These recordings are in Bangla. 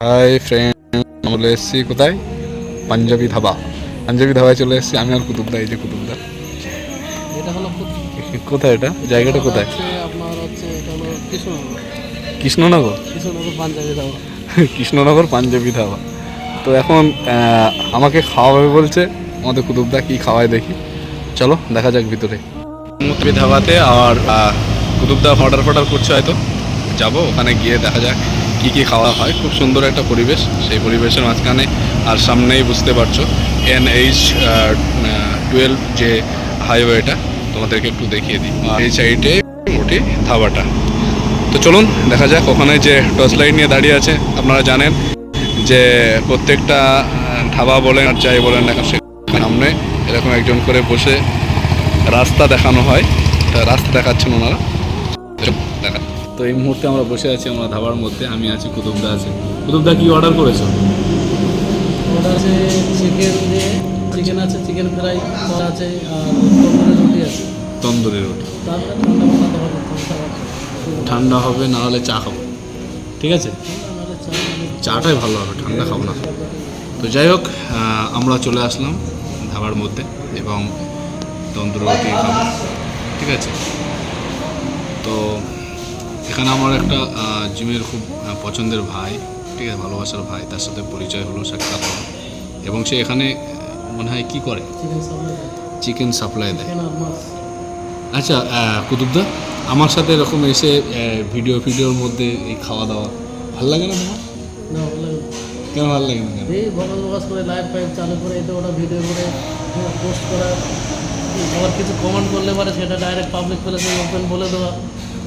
হাই ফ্রেন্ড চলে এসেছি কোথায়? পাঞ্জাবি ধাবা। পাঞ্জাবি ধাবায় চলে এসেছি। আমি আর কুতুবদা এই যে কুতুবদা এটা হলো কোথায় এটা? জায়গাটা কোথায়? আপনার হচ্ছে এটা হলো কৃষ্ণনগর। কৃষ্ণনগর? কৃষ্ণনগর পাঞ্জাবি দাও কৃষ্ণনগর পাঞ্জাবি ধাবা। তো এখন আমাকে খাওয়াবে বলছে। আমাদের কুতুবদা কি খাওয়ায় দেখি। চলো দেখা যাক ভিতরে। মুতবি ধাবাতে আর কুতুবদা অর্ডার ফর্ডার করছে হয়তো। যাব ওখানে গিয়ে দেখা যাক। কি কি খাওয়া হয়, খুব সুন্দর একটা পরিবেশ। সেই পরিবেশের মাঝখানে আর সামনেই বুঝতে পারছ এন এইচ টুয়েলভ যে হাইওয়েটা তোমাদেরকে একটু দেখিয়ে দিই। এই সাইডে ওটি ধাবাটা। তো চলুন, দেখা যাক ওখানে যে টর্চ লাইট নিয়ে দাঁড়িয়ে আছে, আপনারা জানেন যে প্রত্যেকটা ধাবা বলেন আর যাই বলেন না কেন সেখানে সামনে এরকম একজন করে বসে রাস্তা দেখানো হয়। রাস্তা দেখাচ্ছেন ওনারা। তো এই মুহূর্তে আমরা বসে আছি আমরা ধাবার মধ্যে আমি আছি কুতুবদা আছে। কুতুবদা কি অর্ডার করেছ? আছে চিকেন দিয়ে চিকেন আছে চিকেন ফ্রাই আছে আর তন্দুরি রুটি আছে। তন্দুরি রুটি। ঠান্ডা হবে না হলে চা খাব। ঠিক আছে? চাটাই ভালো হবে ঠান্ডা খাব না। তো যাই হোক আমরা চলে আসলাম ধাবার মধ্যে এবং তন্দুর রুটি খাব। ঠিক আছে? তো এখানে আমার একটা জিমের খুব পছন্দের ভাই ঠিক আছে ভালোবাসার ভাই তার সাথে পরিচয় হলো সাক্ষাৎ হলো। এবং সে এখানে মনে হয় কী করে? চিকেন সাপ্লাই দেয়। আচ্ছা কুতুবদা আমার সাথে এরকম এসে ভিডিও ভিডিওর মধ্যে এই খাওয়া দাওয়া ভালো লাগে না তোমার? কেন ভালো লাগে না এই বকাস বকাস করে লাইভ ফাইভ চালু করে এটা ওটা ভিডিও করে পোস্ট করা আবার কিছু কমেন্ট করলে পারে সেটা ডাইরেক্ট পাবলিক প্লেসে ওপেন বলে দেওয়া।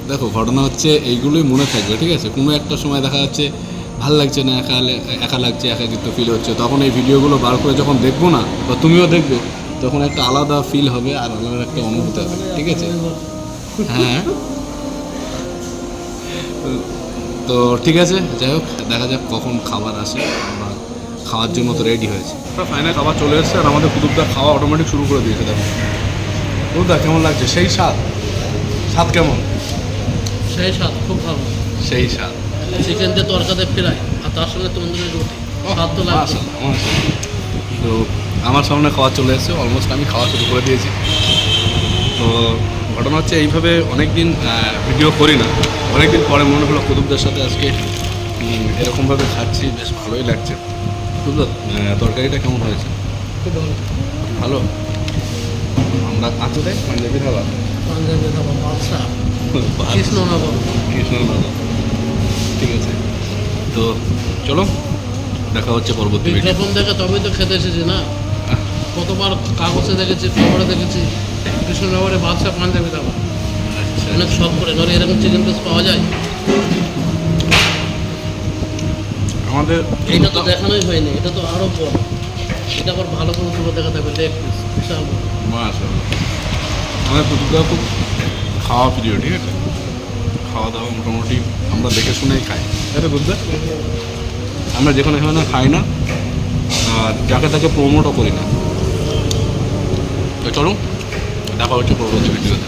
দেখো, ঘটনা হচ্ছে এইগুলোই মনে থাকবে, ঠিক আছে? কোনো একটা সময় দেখা যাচ্ছে ভালো লাগছে না, একা একা লাগছে, একাকিত্ব ফিল হচ্ছে। তখন এই ভিডিওগুলো বার করে যখন দেখব না, বা তুমিও দেখবে, তখন একটা আলাদা ফিল হবে আর আলাদা একটা অনুভূতি হবে, ঠিক আছে? হ্যাঁ। তো ঠিক আছে, যাই হোক, দেখা যাক কখন খাবার আসে আমরা খাওয়ার জন্য তো রেডি হয়েছে। ফাইনাল খাবার চলে এসেছে আর আমাদের কুতুবদা খাওয়া অটোমেটিক শুরু করে দিয়েছে, দেখো। কুতুবদা কেমন লাগছে? সেই স্বাদ। স্বাদ কেমন? সেই স্বাদ খুব ভালো। সেই স্বাদ। চিকেন দিয়ে তরকাতে ফ্রাই আর তার সঙ্গে তন্দুরি রুটি। স্বাদ তো লাগবে। তো আমার সামনে খাওয়া চলে এসেছে অলমোস্ট আমি খাওয়া শুরু করে দিয়েছি। তো ঘটনা হচ্ছে এইভাবে অনেক দিন ভিডিও করি না। অনেক দিন পরে মনে হলো কুতুবদের সাথে আজকে এরকমভাবে খাচ্ছি বেশ ভালোই লাগছে। তরকারিটা কেমন হয়েছে? খুব ভালো। ভালো? আমরা আছো দেয় পাঞ্জাবি ধাবা পাঞ্জাবি খাবার বাদশাহ কৃষ্ণনগর কৃষ্ণনগর ঠিক আছে তো চলো দেখা হচ্ছে পরবর্তী বিজ্ঞাপন দেখে তবেই তো খেতে এসেছি না কতবার কাগজে দেখেছি খবরে দেখেছি কৃষ্ণনগরে বাদশাহ পাঞ্জাবি আচ্ছা অনেক শখ করে ধরে এরকম চিকেন পিস পাওয়া যায় আমাদের এইটা তো দেখানোই হয়নি এটা তো আরও বড়। এটা আবার ভালো করে তুলে দেখা যাবে লেগ পিস বিশাল বড় মাশাআল্লাহ। আমাদের প্রতিক্রিয়া খুব খাওয়া প্রিয় ঠিক আছে? খাওয়া দাওয়া মোটামুটি আমরা দেখে শুনেই খাই। এটা বুঝতে আমরা যেখানে এখানে খাই না, আর যাকে তাকে প্রমোটও করি না। তো চলো দেখা হচ্ছে পরবর্তী ভিডিওতে